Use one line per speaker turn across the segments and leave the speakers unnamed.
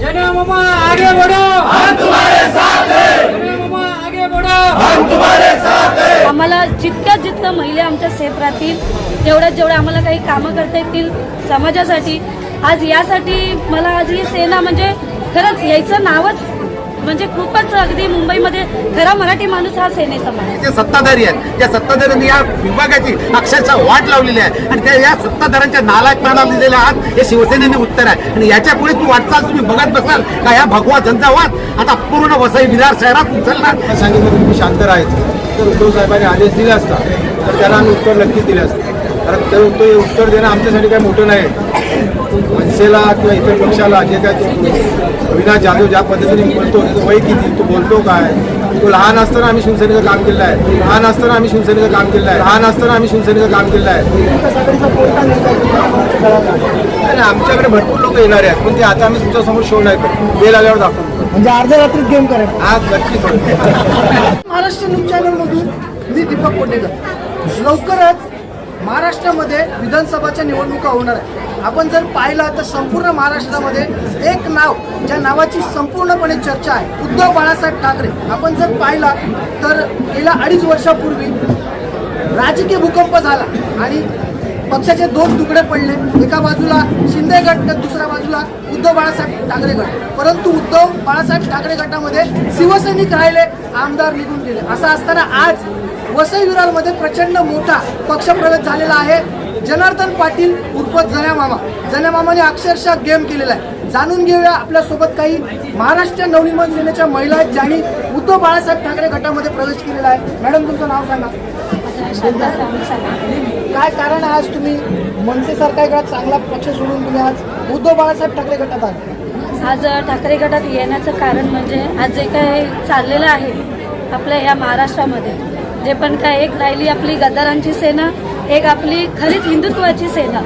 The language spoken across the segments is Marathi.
जना मामा आगे बढ़ो। हम तुम्हारे साथ हैं। जना मामा आगे बढ़ो।
आम्हाला जितक्या जितक्या महिला आमच्या सेफ राहतील तेवढ्यात जेवढ्या आम्हाला काही कामं करता येतील समाजासाठी आज यासाठी मला आज ही सेना म्हणजे खरंच यायचं नावच म्हणजे खूपच अगदी मुंबईमध्ये खरा मराठी माणूस हा सेनेचा माणूस
जे सत्ताधारी आहेत त्या सत्ताधाऱ्यांनी या विभागाची अक्षरशः वाट लावलेली आहे. आणि त्या या सत्ताधाऱ्यांच्या नालायकपणाला दिलेल्या आहात हे शिवसेनेने उत्तर आहे. आणि याच्यापुढे तू वाटचाल तुम्ही बघत बसाल का या भगवा झंझावात आता पूर्ण वसई विरार शहरात उचलणार.
सांगितलं की तुम्ही शांत राहायचं. तर उद्धव साहेबांनी आदेश दिला असता तर त्याला आम्ही उत्तर नक्कीच दिलं असतं. कारण ते ते उत्तर देणं आमच्यासाठी काही मोठं नाही. मनसेला किंवा इतर पक्षाला जे काय तो अविनाश जाधव ज्या पद्धतीने बोलतो त्याचं वय किती तो बोलतो काय? तो लहान असताना आम्ही शिवसेनेचं काम केलं आहे. लहान असताना आम्ही शिवसेनेचं काम केलं आहे. लहान असताना आम्ही शिवसेनेचं काम केलं आहे. आणि आमच्याकडे भरपूर लोक येणार आहेत पण ते आता आम्ही तुमच्यासमोर शो नाही करतो. वेळ आल्यावर दाखवतो
म्हणजे अर्ध्या रात्रीत गेम करेल.
हा नक्कीच
महाराष्ट्र न्यूज चॅनलमधून मी दीपक कोटेकर लवकरच महाराष्ट्रामध्ये विधानसभाच्या निवडणुका होणार आहे आपण जर पाहिलं तर संपूर्ण महाराष्ट्रामध्ये एक नाव ज्या नावाची संपूर्णपणे चर्चा आहे उद्धव बाळासाहेब ठाकरे. आपण जर पाहिला तर गेल्या अडीच वर्षापूर्वी राजकीय भूकंप झाला आणि पक्षाचे दोन तुकडे पडले. एका बाजूला शिंदे गट तर दुसऱ्या बाजूला उद्धव बाळासाहेब ठाकरे गट. परंतु उद्धव बाळासाहेब ठाकरे गटामध्ये शिवसैनिक राहिले आमदार निघून गेले. असं असताना आज वसई विरारमध्ये प्रचंड मोठा पक्षप्रवेश झालेला आहे. जनार्दन पाटील उर्फ जन्यामामा जन्यामामाने अक्षरशः गेम केलेला आहे. जाणून घेऊया आपल्यासोबत काही महाराष्ट्र नवनिर्माण सेनेच्या महिला आहेत ज्यांनी उद्धव बाळासाहेब ठाकरे गटामध्ये प्रवेश केलेला आहे. मॅडम तुमचं नाव सांगा. काय कारण आज तुम्ही मनसे सरकारकडे चांगला पक्ष सोडून तुम्ही आज उद्धव बाळासाहेब ठाकरे गटात आले?
आज ठाकरे गटात येण्याचं कारण म्हणजे आज जे काय चाललेलं आहे आपल्या या महाराष्ट्रामध्ये जे पण काय एक राहिली आपली गद्दारांची सेना एक आपली खरीच हिंदुत्वाची सेना.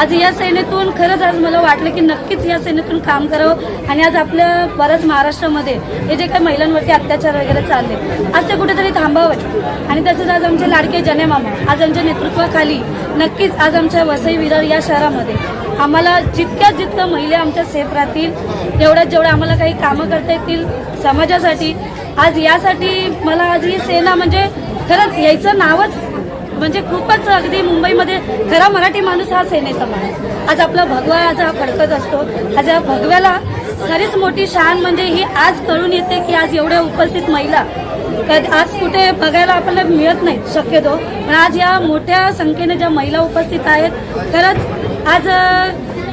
आज या सेनेतून खरंच आज मला वाटलं की नक्कीच या सेनेतून काम करावं आणि आज आपल्या बऱ्याच महाराष्ट्रामध्ये हे जे काही महिलांवरती अत्याचार वगैरे चालले आज ते कुठेतरी थांबावं. आणि तसंच आज आमचे लाडके जने मामा आज आमच्या नेतृत्वाखाली नक्कीच आज आमच्या वसई विरार या शहरामध्ये आम्हाला जितक्या जितक्या महिला आमच्या सेफ राहतील तेवढ्या जेवढ्या आम्हाला काही कामं करता येतील समाजासाठी आज यासाठी मला आज ही सेना म्हणजे खरंच यायचं नावच म्हणजे खूपच अगदी मुंबईमध्ये खरा मराठी माणूस हा सेनेचा माणूस. आज आपला भगवा आज हा फडकत असतो. आज या भगव्याला खरीच मोठी शान म्हणजे ही आज कळून येते की आज एवढ्या उपस्थित महिला आज कुठे बघायला आपल्याला मिळत नाही शक्यतो. पण आज या मोठ्या संख्येने ज्या महिला उपस्थित आहेत खरंच आज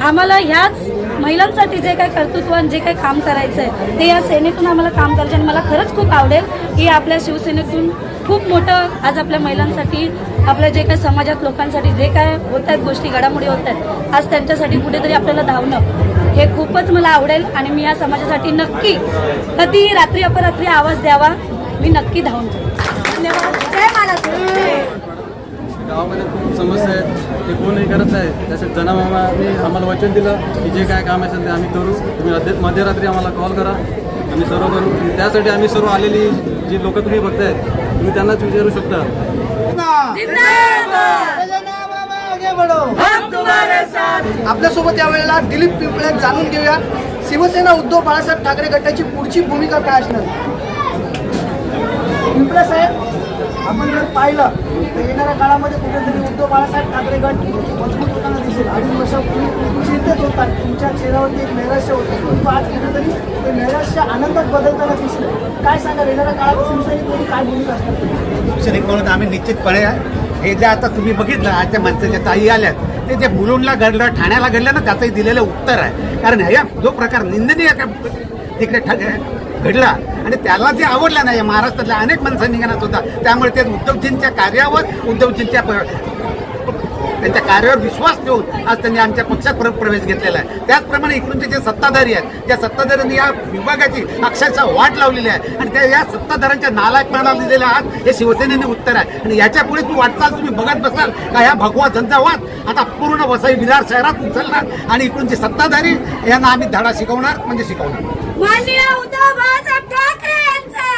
आम्हाला ह्याच महिलांसाठी जे काही कर्तृत्व आणि जे काही काम करायचं आहे ते या सेनेतून आम्हाला काम करायचं आणि मला खरंच खूप आवडेल की आपल्या शिवसेनेतून खूप मोठं आज आपल्या महिलांसाठी आपल्या जे काही समाजात लोकांसाठी जे काय होत आहेत गोष्टी घडामोडी होत आहेत आज त्यांच्यासाठी कुठेतरी आपल्याला धावणं हे खूपच मला आवडेल. आणि मी या समाजासाठी नक्की कधीही रात्री अपरात्री आवाज द्यावा मी नक्की धावून धन्यवाद. जय महाराज
गावामध्ये खूप समस्या आहेत. ते कोणही करत नाही. त्यासाठी जनामामाने आम्हाला वचन दिलं की जे काय काम असेल ते आम्ही करू. तुम्ही मध्य मध्यरात्री आम्हाला कॉल करा. आम्ही सर्व करू. त्यासाठी आम्ही सर्व आलेली जी लोक तुम्ही बघताय तुम्ही त्यांनाच विचारू शकता.
आपल्यासोबत यावेळेला दिलीप पिंपळे जाणून घेऊया. शिवसेना उद्धव बाळासाहेब ठाकरे गटाची पुढची भूमिका काय असणार? पिंपळे साहेब आपण जर पाहिलं येणाऱ्या काळामध्ये कुठेतरी उद्धव बाळासाहेब ठाकरे गट मजबूत होताना दिसेल. आणि वर्षापूर्वी चिंतेत होतात तुमच्या चेहऱ्यावरती एक नैराश्य होतं. परंतु आज कुठेतरी ते नैराश्य आनंदात बदलताना दिसलं. काय सांगा येणाऱ्या काळात शिवसैनिक काय भूमिका असणार तुमची?
शिवसैनिक म्हणून आम्ही निश्चितपणे हे जे आता तुम्ही बघितलं आजच्या माणसाच्या ताई आल्यात ते जे मुलुंडला घडलं ठाण्याला घडलं ना त्याचंही दिलेलं उत्तर आहे. कारण ह्या जो प्रकार निंदनीय तिकडे ठा- घडला. आणि त्याला जे आवडलं नाही महाराष्ट्रातल्या अनेक माणसांनी घेण्यात होता त्यामुळे ते उद्धवजींच्या कार्यावर उद्धवजींच्या त्यांच्या कार्यावर विश्वास ठेवून आज त्यांनी आमच्या पक्षात प्र- प्रवेश घेतलेला आहे. त्याचप्रमाणे इकडूनचे जे सत्ताधारी आहेत त्या सत्ताधाऱ्यांनी या विभागाची अक्षरशः वाट लावलेली आहे. आणि त्या या सत्ताधाऱ्यांच्या नालायकपणाला दिलेल्या आहात हे शिवसेनेने उत्तर आहे. आणि याच्यापुढे तू वाटचाल तुम्ही बघत बसाल का ह्या भगवा झंझावात आता पूर्ण वसई विरार शहरात उचलणार आणि इकडूनचे सत्ताधारी यांना आम्ही धडा शिकवणार म्हणजे शिकवणार.
माननीय उद्धव बाळासाहेब ठाकरे यांचा.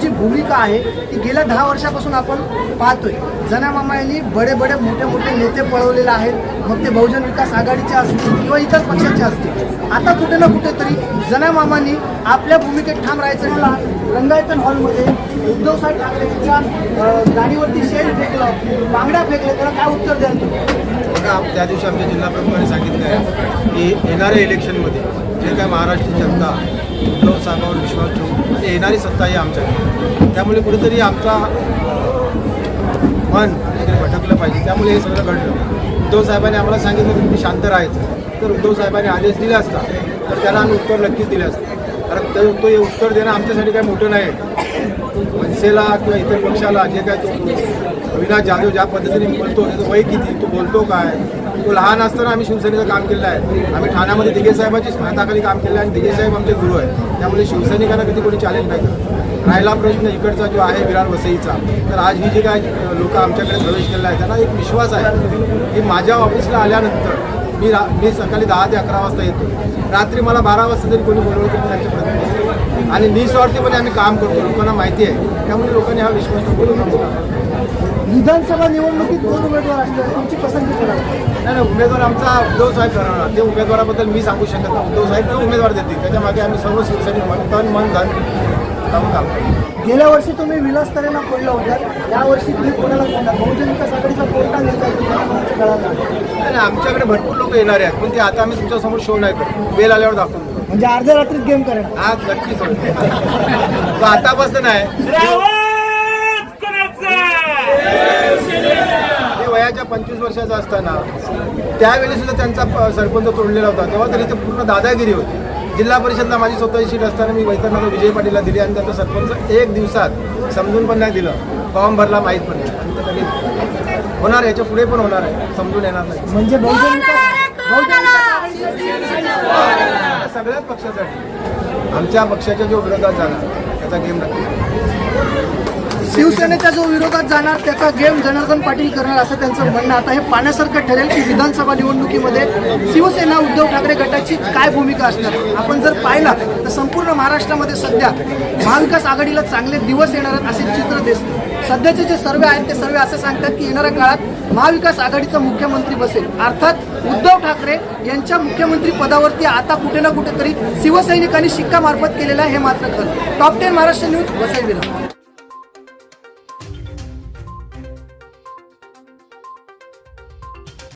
जी भूमिका आहे ती गेल्या दहा वर्षापासून आपण पाहतोय. जण्या यांनी बडे बडे मोठे मोठे नेते पळवलेले आहेत. मग ते बहुजन विकास आघाडीचे असतील किंवा इतर पक्षाचे असतील. आता कुठे ना कुठेतरी जण्या मामांनी आपल्या भूमिकेत ठाम राहायचं मला रंगायतन हॉलमध्ये उद्धव साहेब ठाकरे यांच्या गाडीवरती शेर फेकलं. बांगड्या फेकलं त्याला काय उत्तर द्याल तुम्ही
त्या दिवशी आमच्या जिल्हा प्रमुखांनी सांगितलं आहे की येणाऱ्या इलेक्शनमध्ये जे काय महाराष्ट्र जनता उद्धव साहेबांवर विश्वास ठेवून आणि येणारी सत्ता ही आमच्याकडे त्यामुळे कुठेतरी आमचा मन कुठेतरी भटकलं पाहिजे. त्यामुळे हे सगळं घडलं. उद्धव साहेबांनी आम्हाला सांगितलं की तुम्ही शांत राहायचं. तर उद्धव साहेबांनी आदेश दिला असता तर त्याला आम्ही उत्तर नक्कीच दिलं असतं. कारण तो हे उत्तर देणं आमच्यासाठी काही मोठं नाही मनसेला किंवा इतर पक्षाला जे काय तो अविनाश जाधव ज्या पद्धतीने बोलतो त्याचं वय किती तो बोलतो काय? तो लहान असताना आम्ही शिवसेनेचं काम केलं आहे. आम्ही ठाण्यामध्ये दिगे साहेबांची हाताखाली काम केलं आहे आणि दिगे साहेब आमचे गुरु आहे त्यामुळे शिवसैनिकांना कधी कोणी चॅलेंज नाही करत. राहिला प्रश्न इकडचा जो आहे विरार वसईचा तर आज ही जी काय लोक आमच्याकडे प्रवेश केला आहे त्यांना एक विश्वास आहे की माझ्या ऑफिसला आल्यानंतर मी रा मी सकाळी दहा ते अकरा वाजता येतो. रात्री मला बारा वाजता जरी कोणी बोलवलं तरी मी आणि निस्वार्थीपणे आम्ही काम करतो. लोकांना माहिती आहे. त्यामुळे लोकांनी हा विश्वास
विधानसभा निवडणुकीत दोन उमेदवार असल्यास तुमची पसंती करा
नाही नाही उमेदवार आमचा उद्धव साहेब ठरवणार ते उमेदवाराबद्दल मी सांगू शकत नाही. उद्धव साहेब उमेदवार देतील. त्याच्यामागे आम्ही सर्व शिवसैनिक मन तन मन धन काम करतो.
गेल्या वर्षी तुम्ही विलासतरेंना फोडला होता. यावर्षी तुम्ही कोणाला फोडणार? बहुजन विकास आघाडीचा कोणता नेता?
नाही आमच्याकडे भरपूर लोक येणार आहेत. पण ते आता आम्ही तुमच्यासमोर शो नाही करतो. वेळ आल्यावर दाखवून देऊ.
म्हणजे अर्ध्या रात्रीत गेम करा
आज नक्कीच होईल आतापासून नाही मी वयाच्या पंचवीस वर्षाचा असताना त्यावेळी सुद्धा त्यांचा सरपंच तोडलेला होता. तेव्हा तरी ते पूर्ण दादागिरी होती. जिल्हा परिषदला माझी स्वतःची सीट असताना मी वैतरणाला विजय पाटीलला दिली आणि त्याचा सरपंच एक दिवसात समजून पण नाही दिलं. फॉर्म भरला माहीत पण नाही. ते होणार याच्यापुढे पण होणार आहे. समजून येणार नाही.
म्हणजे बहुजन बहुजन
सगळ्याच पक्षासाठी. आमच्या पक्षाच्या जो विरोधात जाणार त्याचा गेम नक्की.
शिवसेनेच्या जो विरोधात जाणार त्याचा गेम जनार्दन पाटील करणार असं त्यांचं म्हणणं. आता हे पाण्यासारखं ठरेल की विधानसभा निवडणुकीमध्ये शिवसेना उद्धव ठाकरे गटाची काय भूमिका असणार? आपण जर पाहिला तर संपूर्ण महाराष्ट्रामध्ये सध्या महाविकास आघाडीला चांगले दिवस येणार असे चित्र दिसते. सध्याचे जे सर्वे आहेत ते सर्वे असं सांगतात की येणाऱ्या काळात महाविकास आघाडीचा मुख्यमंत्री बसेल. अर्थात उद्धव ठाकरे यांच्या मुख्यमंत्री पदावरती आता कुठे ना कुठेतरी शिवसैनिकांनी शिक्का मार्फत हे मात्र खरं. Top ten Maharashtra news Vasai